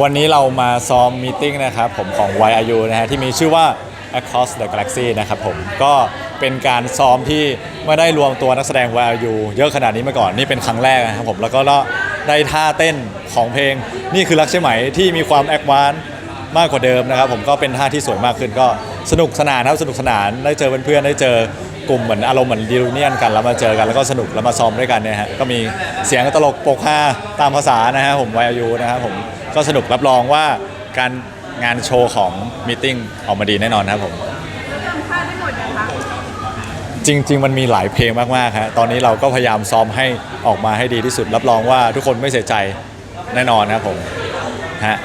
วันนี้เรามาซ้อมมีติ้งนะครับผมของ YIU นะฮะที่มีชื่อว่า Across the Galaxy นะครับผมก็เป็นการซ้อมที่ไม่ได้รวมตัวนักแสดง YIU เยอะขนาดนี้มาก่อนนี่เป็นครั้งแรกนะครับผมแล้วก็ได้ท่าเต้นของเพลง นี่คือรักใช่ไหมที่มีความแอดวานมากกว่าเดิมนะครับผมก็เป็นท่าที่สวยมากขึ้นก็สนุกสนานครับสนุกสนานได้เจอเพื่อนๆได้เจอกลุ่มเหมือนอารมณ์เหมือนดิวเนียนกันแล้วมาเจอกันแล้วก็สนุกแล้วมาซ้อมด้วยกันเนี่ยฮะก็มีเสียงตลกปกฮาตามภาษานะฮะผม YIU นะครับผม ก็สนุกรับรองว่าการงานโชว์ของมีตติ้งออกมาดีแน่นอนครับผม จำท่าได้หมดยังคะจริง ๆ มันมีหลายเพลงมากๆฮะตอนนี้เราก็พยายามซ้อมให้ออกมาให้ดีที่สุด รับรองว่าทุกคนไม่เสียใจแน่นอนนะครับผมฮะ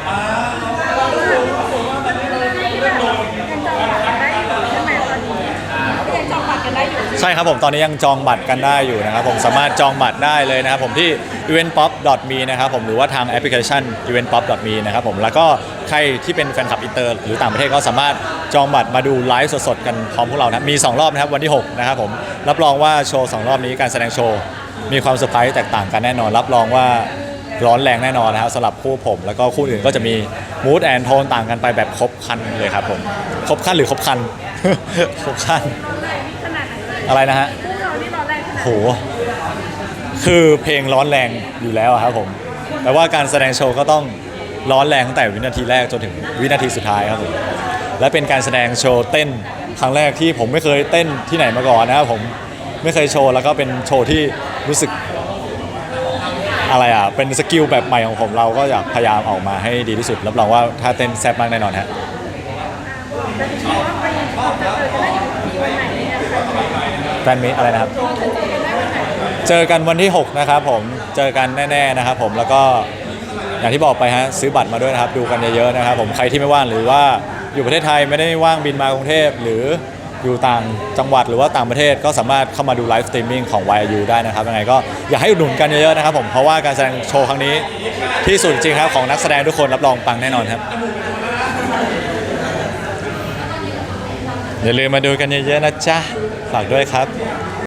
ยังจองบัตรกันได้อยู่ ใช่ครับผมตอนนี้ยังจองบัตรกันได้อยู่นะครับผมสามารถจองบัตรได้เลยนะครับผมที่ eventpop.me นะครับผมหรือว่าทางแอปพลิเคชัน eventpop.me นะครับผมแล้วก็ใครที่เป็นแฟนคลับอินเตอร์หรือต่างประเทศก็สามารถจองบัตรมาดูไลฟ์สดๆกันพร้อมพวกเรานะครับมี 2 รอบนะครับวันที่ 6 นะครับผมรับรองว่าโชว์ 2 รอบนี้การแสดงโชว์ มีความเซอร์ไพรส์แตกต่างกันแน่นอน รับรองว่าร้อนแรงแน่นอนนะครับสำหรับคู่ผม แล้วก็คู่อื่นก็จะมีมูดแอนโทนต่างกันไปแบบครบคันเลยครับผมครบคันหรือครบคัน ครบคัน อะไรนะฮะคู่เรานี่ร้อนแรงขนาดไหนโห คือเพลงร้อนแรงอยู่แล้วอะครับผม แต่ว่าการแสดงโชว์ก็ต้องร้อนแรงตั้งแต่วินาทีแรกจนถึงวินาทีสุดท้ายครับผม และเป็นการแสดงโชว์เต้นครั้งแรกที่ผมไม่เคยเต้นที่ไหนมาก่อนนะครับผมไม่เคยโชว์แล้วก็เป็นโชว์ที่รู้สึกอะไรอะ เป็นสกิลแบบใหม่ของผมเราก็อยากพยายามออกมาให้ดีที่สุดรับรองว่าถ้าเต้นแซ่บมากแน่นอนฮะ แต่จริงๆว่าไปจะเจอกันได้อยู่ที่วันไหนเนี่ยค่ะ แฟนมิตอะไรนะครับเจอกันวันไหนเจอกันวันที่ 6 นะครับผม เจอกันแน่ ๆนะครับผมแล้วก็อย่างที่บอกไปฮะซื้อบัตรมาด้วยนะครับ ดูกันเยอะๆนะครับ ผมใครที่ไม่ว่างหรือว่าอยู่ประเทศไทยไม่ได้ว่างบินมากรุงเทพหรืออยู่ต่างจังหวัดหรือว่าต่างประเทศก็สามารถเข้ามาดูไลฟ์สตรีมมิ่งของ YU ได้นะครับยังไงก็อยากให้อุดหนุนกันเยอะๆนะครับผมเพราะว่าการแสดงโชว์ครั้งนี้ที่สุดจริงครับของนักแสดงทุกคนรับรองปังแน่นอนครับ อย่าลืมมาดูกันเยอะๆนะจ๊ะ ฝากด้วยครับ